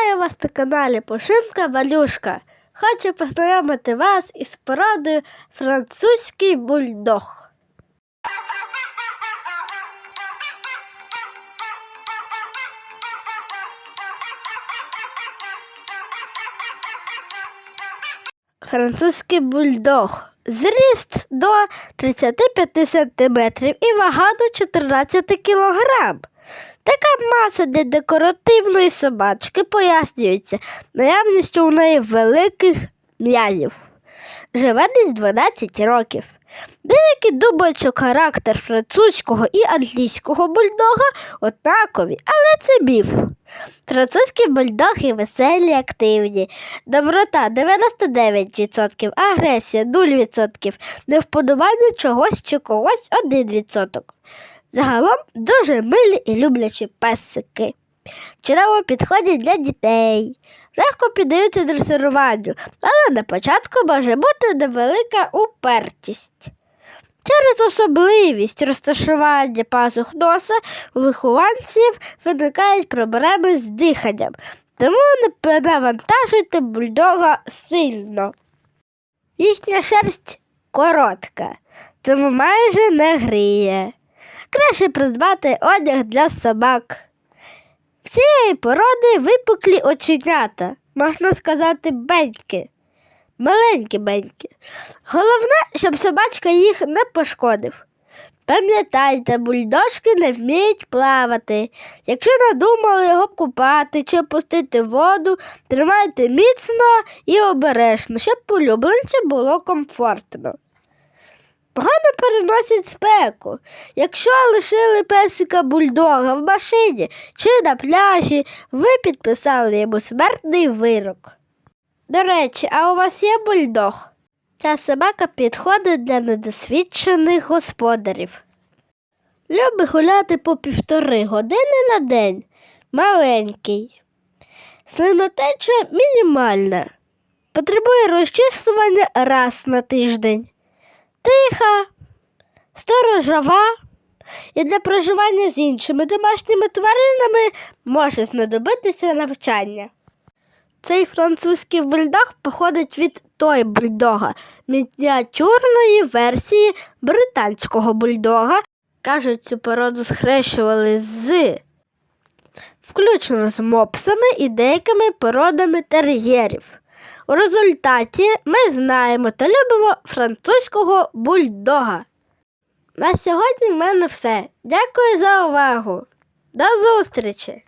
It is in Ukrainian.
Вітаю вас на каналі Пушинка Валюшка. Хочу познайомити вас із породою французький бульдог. Французький бульдог. Зріст до 35 см і вага до 14 кг. Така маса для декоративної собачки пояснюється наявністю у неї великих м'язів. Живе десь 12 років. Деякі думають, що характер французького і англійського бульдога однакові, але це міф. Французькі бульдоги веселі, активні, доброта 99%, агресія 0%, невподобання чогось чи когось 1%. Загалом дуже милі і люблячі песики. Чудово підходять для дітей. Легко піддаються дресируванню, але на початку може бути невелика упертість. Через особливість розташування пазух носа у вихованців виникають проблеми з диханням, тому не навантажуйте бульдога сильно. Їхня шерсть коротка, тому майже не гріє. Краще придбати одяг для собак. В цієї породи випуклі оченята, можна сказати, беньки. Маленькі беньки. Головне, щоб собачка їх не пошкодив. Пам'ятайте, бульдожки не вміють плавати. Якщо надумали його купати чи опустити в воду, тримайте міцно і обережно, щоб улюбленцю було комфортно. Погано переносять спеку. Якщо лишили песика бульдога в машині чи на пляжі, ви підписали йому смертний вирок. До речі, а у вас є бульдог? Ця собака підходить для недосвідчених господарів. Любить гуляти по півтори години на день. Маленький. Слинотеча мінімальна. Потребує розчісування раз на тиждень тиха, сторожова і для проживання з іншими домашніми тваринами може знадобитися навчання. Цей французький бульдог походить від той бульдога, мініатюрної версії британського бульдога. Кажуть, цю породу схрещували з, включно з мопсами і деякими породами тер'єрів. У результаті ми знаємо та любимо французького бульдога. На сьогодні в мене все. Дякую за увагу. До зустрічі!